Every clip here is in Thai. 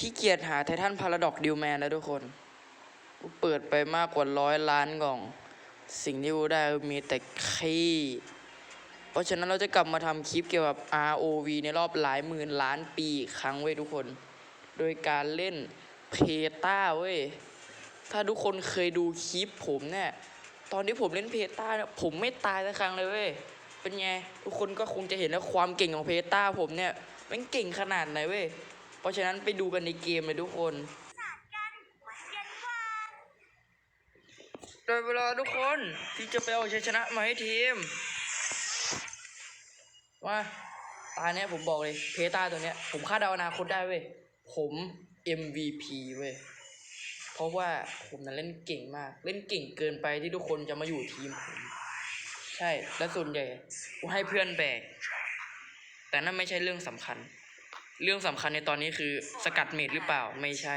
ขี้เกียจหาไททันพาราดอกดิวแมนแล้วทุกคนกูเปิดไปมากกว่าร้อยล้านกล่อง สิ่งที่กูได้มีแต่ขี้ เพราะฉะนั้นเราจะกลับมาทำคลิปเกี่ยวกับ ROV ในรอบหลายหมื่นล้านปีอีกครั้งเว้ยทุกคน โดยการเล่นเพต้าเว้ย ถ้าทุกคนเคยดูคลิปผมเนี่ย ตอนที่ผมเล่นเพต้าเนี่ยผมไม่ตายสักครั้งเลยเว้ย เป็นไง ทุกคนก็คงจะเห็นแล้วความเก่งของเพต้าผมเนี่ยมันเก่งขนาดไหนเว้ย เพราะฉะนั้นไปดูกันในเกมเลยทุกคนได้เวลาทุกคนที่จะไปเอาชัยชนะมาให้ทีมว่าตาเนี้ยผมบอกเลยเพตาตัวเนี้ย ผมคาดเดาอนาคตได้เว้ยผม MVP เว้ยเพราะว่าผมนั้นเล่นเก่งมาก เล่นเก่งเกินไปที่ทุกคนจะมาอยู่ทีมผมใช่และส่วนใหญ่ให้เพื่อนแบกแต่นั่นไม่ใช่เรื่องสำคัญ เรื่องสำคัญในตอนนี้คือสกัดเมดหรือเปล่าไม่ใช่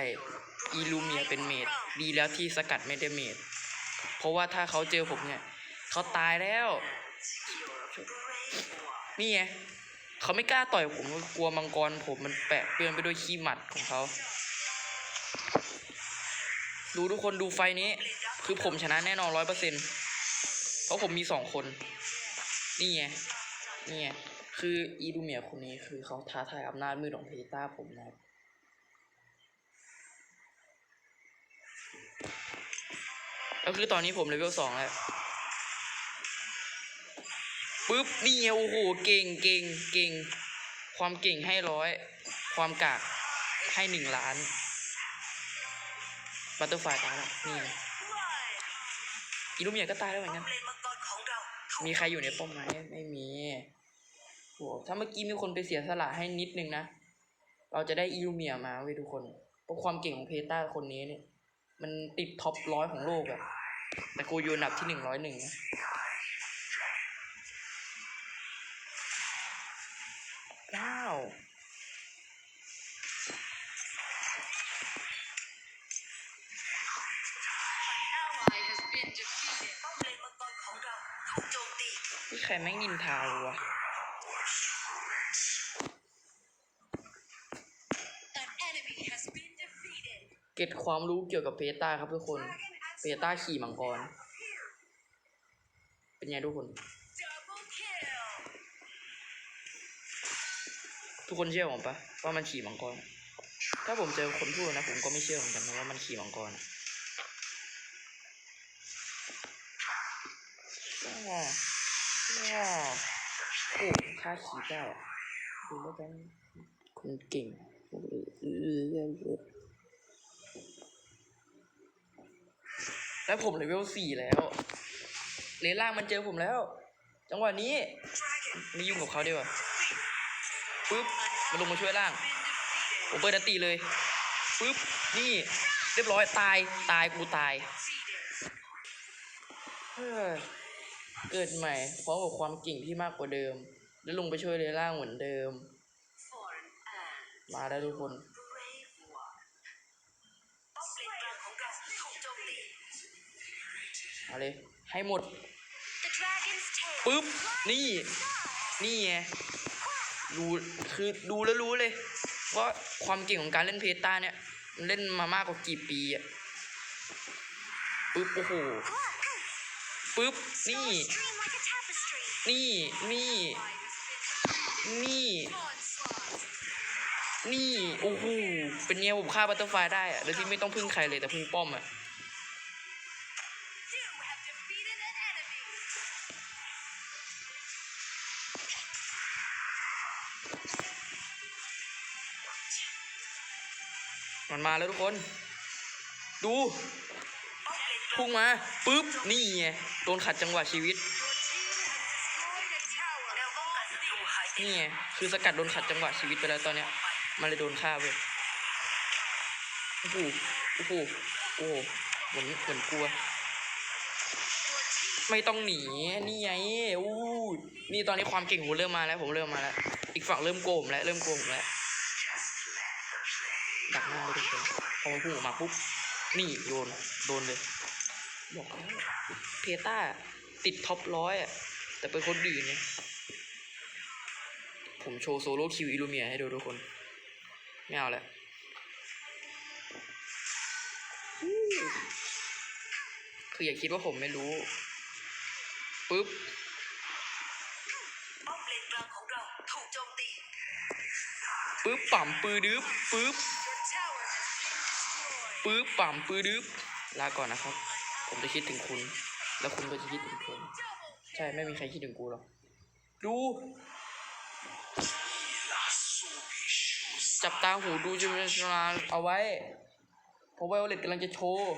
อีลูเมียเป็นเมดดีแล้วที่สกัดไม่ได้เมดเพราะว่าถ้าเขาเจอผมเนี่ยเขาตายแล้ว นี่ไงเขาไม่กล้าต่อยผมกลัวมังกรผมมันแปะเปื้อนไปด้วยขี้หมัดของเขาดูทุกคนดูไฟนี้ คือผมชนะแน่นอนร้อยเปอร์เซ็นเพราะผมมีสองคน นี่ไง นี่ไง คืออีดูเมียคนนี้คือเขาท้าทายอำนาจมืดของเพต้าผมนะครับแล้วคือตอนนี้ผมเลเวลสองแล้วปุ๊บนี่ไงโอ้โหเก่งเก่งเก่ง ความเก่งให้ร้อย ความกากให้หนึ่งล้านบัตเตอร์ไฟตายแล้วนี่อีลูเมียก็ตายแล้วเหมือนกันมีใครอยู่ในป้อมไหมไม่มี ถ้าเมื่อกี้มีคนไปเสียสละให้นิดนึงนะ เราจะได้อิลูเมียมาเว้ยทุกคน เพราะความเก่งของเพต้าคนนี้เนี่ย มันติดท็อปร้อยของโลกอะแต่กูอยู่อันดับที่หนึ่งร้อยหนึ่งนะ ความรู้เกี่ยวกับเพต้าครับทุกคนเพต้าขี่มังกร เป็นไงทุกคน ทุกคนเชื่อผมปะว่ามันขี่มังกร ถ้าผมเจอคนพูดนะ ผมก็ไม่เชื่อเหมือนกันนะว่ามันขี่มังกรอะว้าวว้าวโอ้ค่าขี่ได้อะดูแล้วกันคนเก่งเออเออเออ แล้วผมเลเวลสี่แล้ว เลนล่างมันเจอผมแล้ว จังหวะนี้ไม่ยุ่งกับเขาดีกว่าปึ๊บมาลงมาช่วยล่าง ผมเปิดอันตีเลยปึ๊บนี่เรียบร้อยตายตายกูตายเฮ้ยเกิดใหม่พร้อมกับความเก่งที่มากกว่าเดิม แล้วลงไปช่วยเลล่างเหมือนเดิม มาได้ทุกคน เอาเลย ให้หมดปึ๊บ นี่ นี่ไงดูคือดูแล้วรู้เลย ว่าความเก่งของการเล่นเพตาเนี่ย มันเล่นมามากกว่ากี่ปีอะปึ๊บ โอ้โหปึ๊บ นี่ นี่ นี่ นี่ นี่ โอ้โห เป็นไงผมฆ่าบัตเตอร์ไฟลายได้อะโดยที่ไม่ต้องพึ่งใครเลยแต่พึ่งป้อมอะ มาแล้วทุกคน ดูพุ่งมาปึ๊บนี่ไงโดนขัดจังหวะชีวิตนี่ไงคือสกัดโดนขัดจังหวะชีวิตไปแล้วตอนเนี้ย มันเลยโดนฆ่าเว้ยโอ้โหโอ้โหโอ้โหเหมือนเหมือนกลัว ไม่ต้องหนีนี่ไงอู้นี่ตอนนี้ความเก่งผมเริ่มมาแล้ว ผมเริ่มมาแล้ว อีกฝั่งเริ่มโกมแล้วเริ่มโกมแล้ว พอมันพุ่งออกมาปุ๊บ นี่โยนโดนเลย บอกแล้วเพต้าติดท็อปร้อยอะ แต่เป็นคนดีเนี่ย ผมโชว์โซโล่คิวอิลูเมียให้ดูทุกคน ไม่เอาแหละคืออย่าคิดว่าผมไม่รู้ปึ๊บป้อมเลนกลางของเราถูกโจมตีปึ๊บปั่มปือดึบปึ๊บ ปึ๊บปั่มปือดึบลาก่อนนะครับ ผมจะคิดถึงคุณ แล้วคุณก็จะคิดถึงผมใช่ไม่มีใครคิดถึงกูหรอกดูจับตาหูดูจิมชลาเอาไว้เพราะไวโอเลตกำลังจะโชว์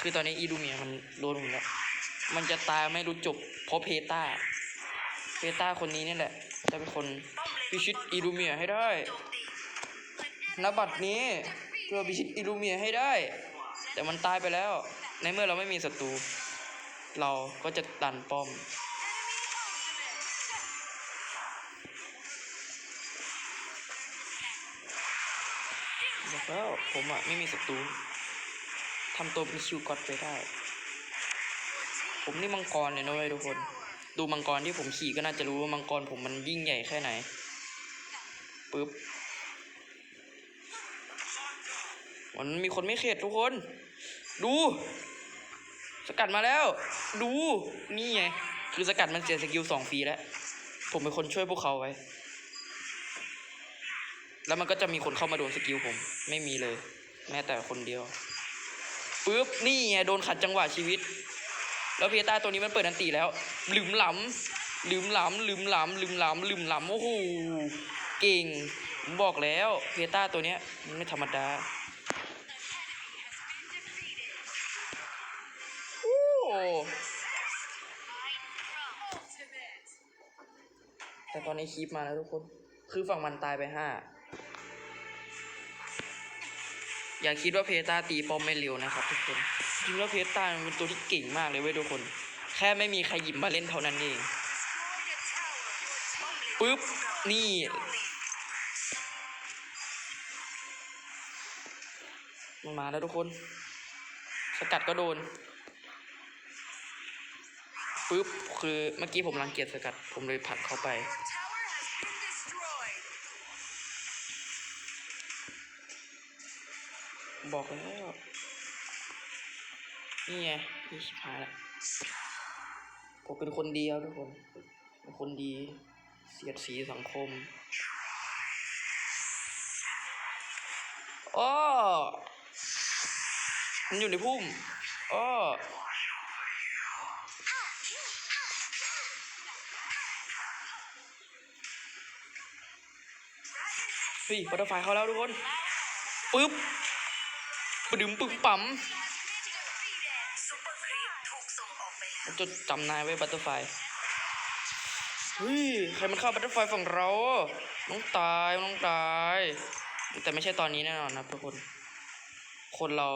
คือตอนนี้อีดูเมียมันโดนผมแล้ว มันจะตายไม่รู้จบ เพราะเพตาเพตาคนนี้นี่แหละ จะเป็นคนพิชิตอีดูเมียให้ได้ ณบัดนี้เพื่อพิชิตอีลูเมียให้ได้ แต่มันตายไปแล้ว ในเมื่อเราไม่มีศัตรู เราก็จะดันป้อม บอกแล้วผมอะไม่มีศัตรูทำตัวเป็นคิวก็อดไปได้ ผมนี่มังกรเลยนะเว้ยทุกคน ดูมังกรที่ผมขี่ก็น่าจะรู้ว่ามังกรผมมันยิ่งใหญ่แค่ไหนปึ๊บ มันมีคนไม่เข็ดทุกคน ดู สกัดมาแล้ว ดู นี่ไง คือสกัดมันเสียสกิลสองฟรีแล้ว ผมเป็นคนช่วยพวกเขาไว้ แล้วมันก็จะมีคนเข้ามาโดนสกิลผม ไม่มีเลย แม้แต่คนเดียวปึ๊บ นี่ไงโดนขัดจังหวะชีวิต แล้วเพต้าตัวนี้มันเปิดอันตีแล้วลืมหลำลืมหลำลืมหลำลืมหลำลืมหลำโอ้โห เก่ง ผมบอกแล้ว เพต้าตัวเนี้ยมันไม่ธรรมดา แต่ตอนนี้คลิปมาแล้วทุกคน คือฝั่งมันตายไปห้าอย่าคิดว่าเพตาตีป้อมไม่เร็วนะครับ ทุกคนจริงแล้วเพตามันเป็นตัวที่เก่งมากเลยเว้ยทุกคน แค่ไม่มีใครหยิบมาเล่นเท่านั้นเองปึ๊บนี่มันมาแล้วทุกคน สกัดก็โดน ปึ๊บคือเมื่อกี้ผมรังเกียจสกัด ผมเลยผลักเข้าไปบอกแล้วนี่ไงนี่ชิบหายละผมเป็นคนดีครับทุกคนเป็นคนดี เสียดสีสังคมอ้อมันอยู่ในพุ่มอ้อ เฮ้ยบัตเตอร์ไฟเขาแล้วทุกคนปึ๊บปดึมปึ้งปั๊มซุปเปอร์ครีปถูกส่งออกไปแล้วจดจำนายไว้บัตเตอร์ไฟเฮ้ยใครมันเข้าบัตเตอร์ไฟฝั่งเราน้องตายน้องตาย แต่ไม่ใช่ตอนนี้แน่นอนนะทุกคน คนเรา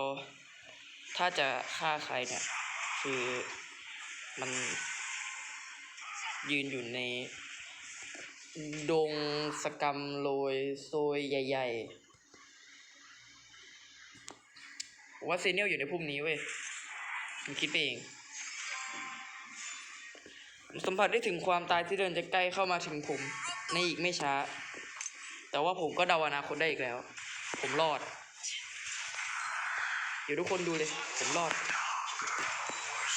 ถ้าจะฆ่าใครเนี่ย คือมันยืนอยู่ใน ดงสกรรมโรยโซยใหญ่ๆผมว่าซีเนียลอยู่ในพุ่มนี้เว้ยผมคิดไปเอง สัมผัสได้ถึงความตายที่เดินจะใกล้เข้ามาถึงผม ในอีกไม่ช้า แต่ว่าผมก็เดาอนาคตได้อีกแล้ว ผมรอด เดี๋ยวทุกคนดูเลย ผมรอด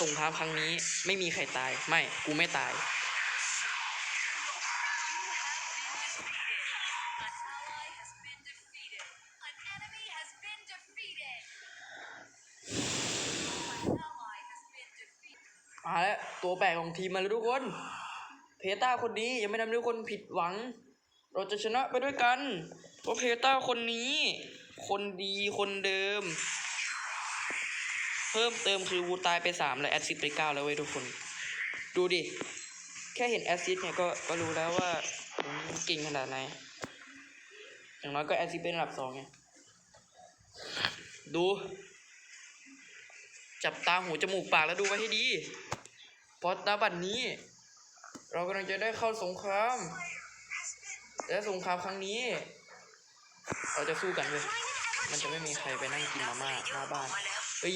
สงครามครั้งนี้ไม่มีใครตาย ไม่ กูไม่ตาย แปลกของทีมมาแล้วทุกคน เพต้าคนนี้ยังไม่ทำให้ทุกคนผิดหวัง เราจะชนะไปด้วยกันเพราะเพต้าคนนี้ คนดีคนเดิม เพิ่มเติมคือวูตายไปสามและแอดซิดไปเก้าแล้วเว้ยทุกคน ดูดิ แค่เห็นแอดซิดเนี่ยก็ก็รู้แล้วว่าเก่งขนาดไหน อย่างน้อยก็แอดซิดเป็นระดับสองไง ดูจับตาหูจมูกปากแล้วดูไว้ให้ดี ราะณบัดนี้ เรากำลังจะได้เข้าสงคราม และสงครามครั้งนี้ เราจะสู้กันเลยมันจะไม่มีใครไปนั่งกินมาม่าหน้าบ้านอี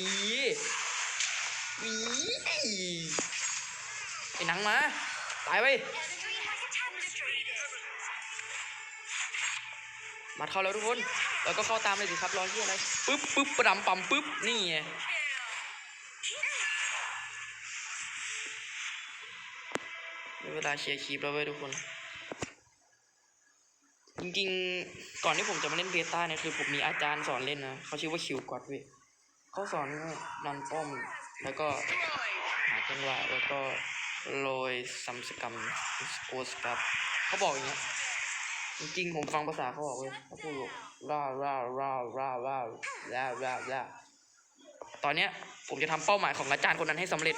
อีไอ้หนังมา ตายไปมาเข้าแล้วทุกคนแล้วก็เข้าตามเลยสิครับรอที่อะไรปึ๊บปึ๊บประดำปั๊มปึ๊บ นี่ไง เวลาเชียร์คีปแล้วเว้ยทุกคน จริงๆ ก่อนที่ผมจะมาเล่นเบต้าเนี่ยคือผมมีอาจารย์สอนเล่นนะเขาชื่อว่าคิวกอดเว้ยเขาสอนว่ารันป้อม แล้วก็หาจังหวะแล้วก็โรยซัมสกรรมสโกสกับเขาบอกอย่างเงี้ยจริงๆผมฟังภาษาเขาบอกเว้ยเขาพูดว่าร่าร่าร่าร่าร่าร่าร่าร่าตอนเนี้ยผมจะทำเป้าหมายของอาจารย์คนนั้นให้สำเร็จ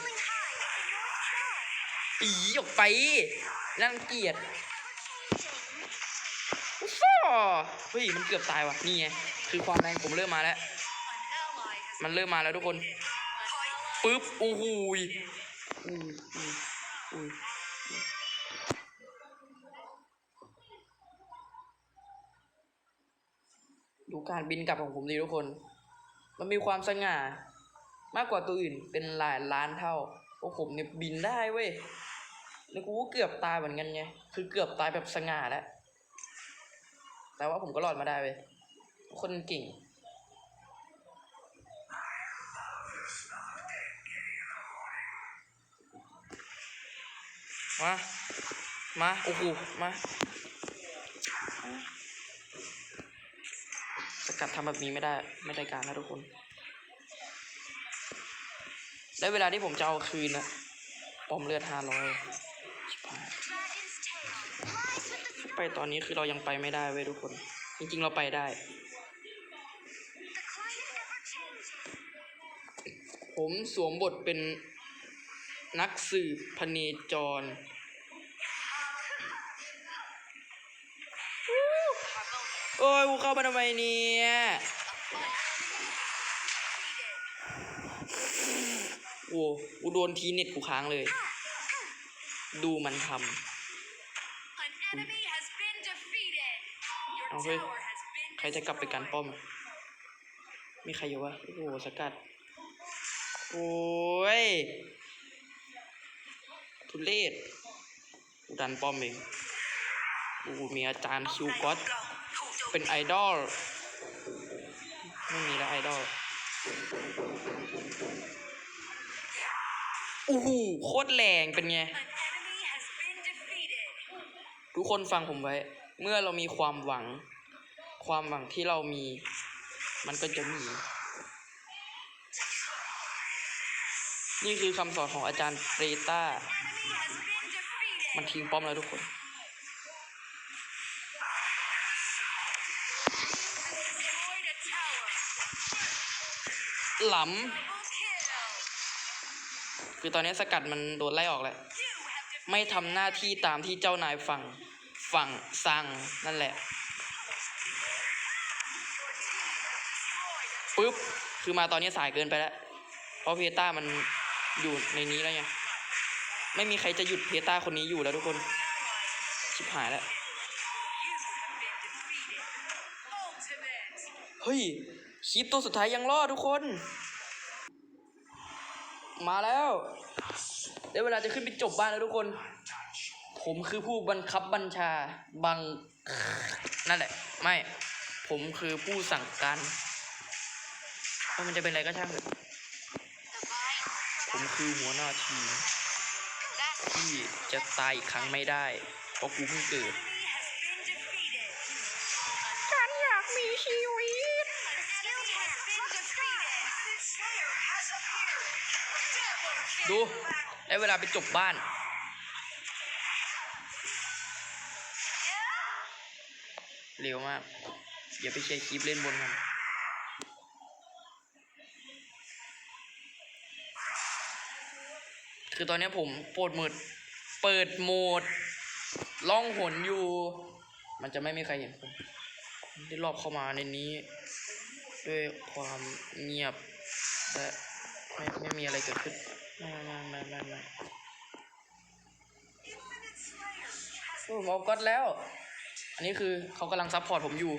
อีออกไปน่ารังเกียจฟ้อเฮ้ยมันเกือบตายว่ะนี่ไงคือความแรงผมเริ่มมาแล้ว มันเริ่มมาแล้วทุกคนปึ๊บโอ้โหอุ้ยอุ้ยอุ้ยดูการบินกลับของผมดีทุกคน มันมีความสง่า มากกว่าตัวอื่นเป็นหลายล้านเท่า โอ้ผมเนี่ยบินได้เว้ย แล้วกูก็เกือบตายเหมือนกันไง คือเกือบตายแบบสง่าแล้ว แต่ว่าผมก็รอดมาได้เว้ย คนเก่ง มา มา โอ้โห มา สกัดทำแบบนี้ไม่ได้ ไม่ได้การนะทุกคนได้เวลาที่ผมจะเอาคืนนะ ปอมเลือดห้าร้อยไปตอนนี้คือเรายังไปไม่ได้เว้ยทุกคน จริงๆ เราไปได้ ผมสวมบทเป็นนักสืบพเนจรโอ้ยกูเข้ามาทำไมเนี่ย โอ้กูโดนทีเน็ตกูค้างเลย ดูมันท An enemy has been defeated. Your เอาเว้ย tower has been ำใครจะกลับไปกันป้อมมีใครอยู่วะ โอ้โหสกัด โอ้ย ทุเลศกูดันป้อมเองโอ้โหมีอาจารย์คิวก็อตเป็นไอดอล ไม่มีแล้วไอดอล โอ้โหโคตรแรงเป็นไง An enemy has been defeated. ทุกคนฟังผมไว้ เมื่อเรามีความหวัง ความหวังที่เรามี มันก็จะมี นี่คือคำสอนของอาจารย์เปรต้า Enemy has been defeated. มันทิ้งป้อมแล้วทุกคน Destroyed a tower. หล Double kill. ำ คือตอนนี้สกัดมันโดนไล่ออกแล้ว ไม่ทำหน้าที่ตามที่เจ้านายฟังฝั่งสั่งนั่นแหละปุ๊บคือมาตอนนี้สายเกินไปแล้ว เพราะเพต้ามันอยู่ในนี้แล้วไงไม่มีใครจะหยุดเพต้าคนนี้อยู่แล้วทุกคนชิบหายแล้วเฮ้ยคลิปตัวสุดท้ายยังรอดทุกคน มาแล้วได้เวลาจะขึ้นไปจบบ้านแล้วทุกคน ผมคือผู้บังคับบัญชาบังนั่นแหละ ไม่ ผมคือผู้สั่งการไม่มันจะเป็นอะไรก็ช่างเถอะผมคือหัวหน้าทีมที่จะตายอีกครั้งไม่ได้เพราะกูเพิ่งเกิด ดู ได้เวลาไปจบบ้าน เร็วมาก อย่าไปเชียร์คลิปเล่นบนกันคือตอนนี้ผมโปรดหมด เปิดโหมด ล่องหนอยู่ มันจะไม่มีใครเห็นผม ได้รอบเข้ามาในนี้ ด้วยความเงียบและไม่ไม่มีอะไรเกิดขึ้น ไม่ไม่ไม่ไม่ไม่โอ้ผมเอาก๊อตแล้ว อันนี้คือเขากำลังซัพพอร์ตผมอยู่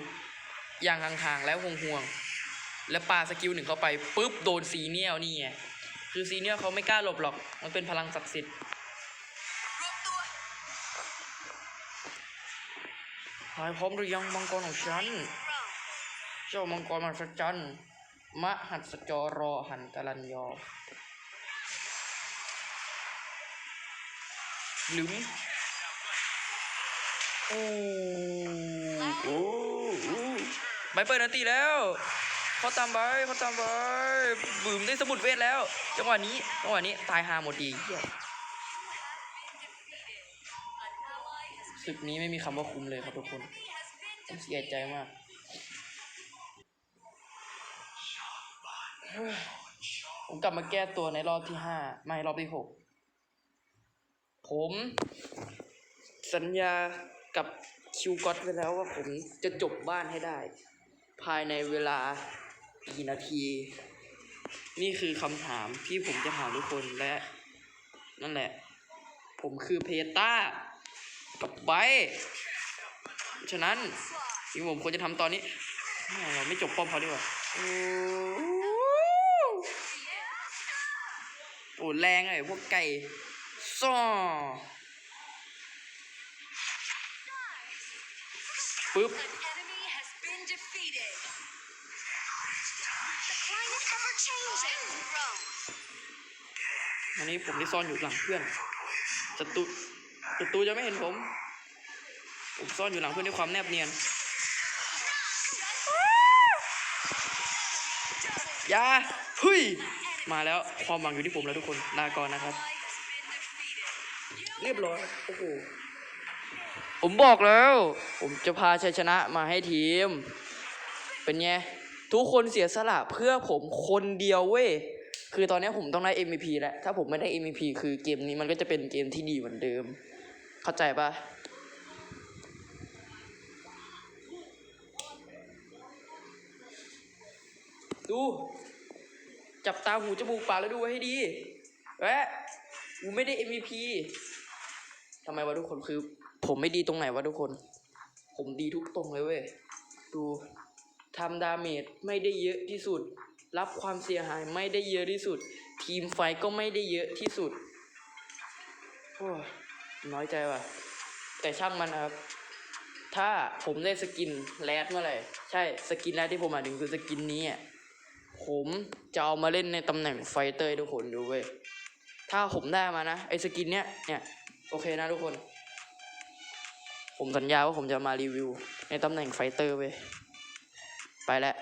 อย่างห่างๆแล้วห่วงๆ แล้วปาสกิลหนึ่งเข้าไปปุ๊บโดนซีเนียลนี่ไง คือซีเนียลเขาไม่กล้าหลบหรอก มันเป็นพลังศักดิ์สิทธิ์รวมตัวหายพร้อมหรือยังมังกรของฉัน เจ้ามังกรมหัศจรรย์มหัศจรอหันกลันยอ หลุมโอ้โอ้โอ้ใบเปิดนาตีแล้วเขาตามไปเขาตามไปบืมได้สมุดเวทแล้ว จังหวะนี้จังหวะนี้ตายหาหมดดีเหี้ยศึกนี้ไม่มีคำว่าคุ้มเลยครับทุกคนผมเสียใจมากผมกลับมาแก้ตัวในรอบที่ห้าไม่รอบที่หก ผมสัญญากับคิวก็อตไว้แล้วว่าผมจะจบบ้านให้ได้ ภายในเวลากี่นาที นี่คือคำถามที่ผมจะถามทุกคนและ นั่นแหละ ผมคือเพต้ากับไบ์ฉะนั้นสิ่งที่ผมควรจะทำตอนนี้ไม่เราไม่จบป้อมเขาดีกว่าโอ้โอ้แรงเลยพวกไก่ ซ่อปึ๊บ An enemy has been defeated. The climate ever changing. Rome. อันนี้ผมได้ซ่อนอยู่หลังเพื่อนศัตรูศัตรูจะไม่เห็นผม ผมซ่อนอยู่หลังเพื่อนด้วยความแนบเนียนอยาเฮ้ย มาแล้วความหวังอยู่ที่ผมแล้วทุกคนลาก่อนนะครับ เรียบร้อย โอ้โห ผมบอกแล้ว ผมจะพาชัยชนะมาให้ทีม เป็นไง ทุกคนเสียสละเพื่อผมคนเดียวเว้ย คือตอนนี้ผมต้องได้ MVP แล้ว ถ้าผมไม่ได้ MVP คือเกมนี้มันก็จะเป็นเกมที่ดีเหมือนเดิม เข้าใจปะดู จับตาหูจมูกปากแล้วดูไว้ให้ดีแวะกูไม่ได้ MVP ทำไมวะทุกคนคือ ผมไม่ดีตรงไหนวะทุกคน ผมดีทุกตรงเลยเว้ยดูทำดาเมจไม่ได้เยอะที่สุด รับความเสียหายไม่ได้เยอะที่สุด ทีมไฟก็ไม่ได้เยอะที่สุดโอ้น้อยใจว่ะ แต่ช่างมันครับ ถ้าผมได้สกินแรดเมื่อไหร่ ใช่สกินแรดที่ผมหมายถึงคือสกินนี้อะผมจะเอามาเล่นในตำแหน่งไฟเตอร์ทุกคนดูเว้ย ถ้าผมได้มานะ ไอ้สกินเนี้ยเนี่ย โอเคนะทุกคน ผมสัญญาว่าผมจะมารีวิว ในตำแหน่งไฟเตอร์เว้ย ไปแล้ว